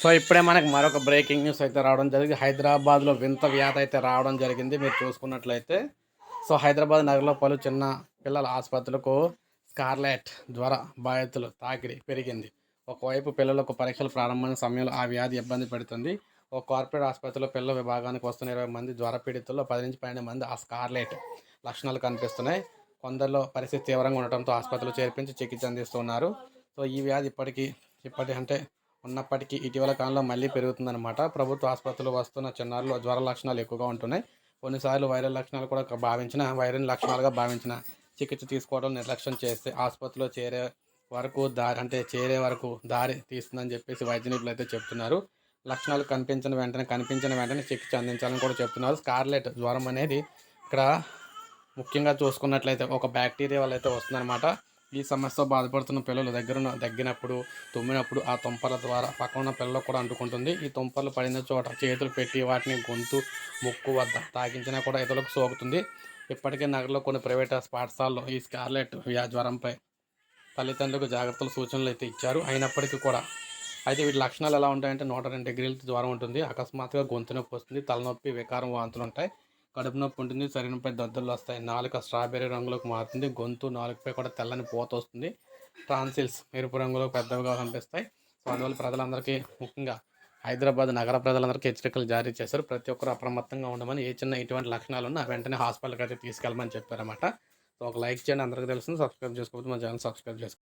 So ఇప్పుడే మనకు మరొక బ్రేకింగ్ న్యూస్ అయితే రావడం జరిగింది. హైదరాబాద్లో వింత వ్యాధి అయితే రావడం జరిగింది. మీరు చూసుకున్నట్లయితే సో హైదరాబాద్ నగరంలో పలు చిన్న పిల్లల ఆసుపత్రులకు స్కార్లెట్ జ్వర బాధితులు తాకిడి పెరిగింది. ఒకవైపు పిల్లలకు పరీక్షలు ప్రారంభమైన సమయంలో ఆ వ్యాధి ఇబ్బంది పెడుతుంది. ఒక కార్పొరేట్ ఆసుపత్రిలో పిల్లల విభాగానికి వస్తున్న ఇరవై మంది జ్వర పీడితుల్లో పది నుంచి పన్నెండు మంది ఆ స్కార్లెట్ లక్షణాలు కనిపిస్తున్నాయి. కొందరిలో పరిస్థితి తీవ్రంగా ఉండటంతో ఆసుపత్రిలో చేర్పించి చికిత్స అందిస్తున్నారు. సో ఈ వ్యాధి ఇప్పటికీ ఇప్పటి అంటే ఉన్నప్పటికీ ఇటీవల కాలంలో మళ్ళీ పెరుగుతుందన్నమాట. ప్రభుత్వ ఆసుపత్రులు వస్తున్న చిన్నారులు జ్వర లక్షణాలు ఎక్కువగా ఉంటున్నాయి. కొన్నిసార్లు వైరల్ లక్షణాలు కూడా భావించిన వైరల్ లక్షణాలుగా భావించిన చికిత్స తీసుకోవడం నిర్లక్ష్యం చేస్తే ఆసుపత్రిలో చేరే వరకు దారి అంటే చేరే వరకు దారి తీస్తుందని చెప్పేసి వైద్య నిపుణులు అయితే చెప్తున్నారు. లక్షణాలు కనిపించిన వెంటనే కనిపించిన వెంటనే చికిత్స అందించాలని కూడా చెప్తున్నారు. స్కార్లెట్ జ్వరం అనేది ఇక్కడ ముఖ్యంగా చూసుకున్నట్లయితే ఒక బ్యాక్టీరియా వల్ల అయితే వస్తుందన్నమాట. ఈ సమస్యతో బాధపడుతున్న పిల్లలు దగ్గర దగ్గినప్పుడు తుమ్మినప్పుడు ఆ తుంపల ద్వారా పక్కన ఉన్న పిల్లలకు కూడా అంటుకుంటుంది. ఈ తుంపర్లు పడిన చోట చేతులు పెట్టి వాటిని గొంతు ముక్కు వద్ద తాగించినా కూడా ఇతరులకు సోకుతుంది. ఇప్పటికే నగరంలో కొన్ని ప్రైవేట్ పాఠశాలలో ఈ స్కార్లెట్ వ్యా జ్వరంపై తల్లిదండ్రులకు జాగ్రత్తలు సూచనలు అయితే ఇచ్చారు. అయినప్పటికీ కూడా అయితే వీటి లక్షణాలు ఎలా ఉంటాయంటే నూట రెండు డిగ్రీల జ్వరం ఉంటుంది. అకస్మాత్తుగా గొంతు నొప్పి వస్తుంది తలనొప్పి వికారం వాంతులు ఉంటాయి. కడుపు నొప్పి ఉంటుంది శరీరంపై దద్దులు వస్తాయి. నాలుక స్ట్రాబెర్రీ రంగులోకి మారుతుంది. గొంతు నాలుగుపై కూడా తెల్లని పోత వస్తుంది. ట్రాన్సిల్స్ ఎరుపు రంగులో పెద్దవిగా కనిపిస్తాయి. సో అందువల్ల ప్రజలందరికీ ముఖ్యంగా హైదరాబాద్ నగర ప్రజలందరికీ హెచ్చరికలు జారీ చేశారు. ప్రతి ఒక్కరు అప్రమత్తంగా ఉండమని ఏ చిన్న ఇటువంటి లక్షణాలు ఉన్నా వెంటనే హాస్పిటల్కి అయితే తీసుకెళ్ళమని చెప్పారన్నమాట. సో ఒక లైక్ చేయండి. అందరికీ తెలుస్తుంది. సబ్స్క్రైబ్ చేసుకోవచ్చు మా ఛానల్ సబ్స్క్రైబ్ చేసుకోండి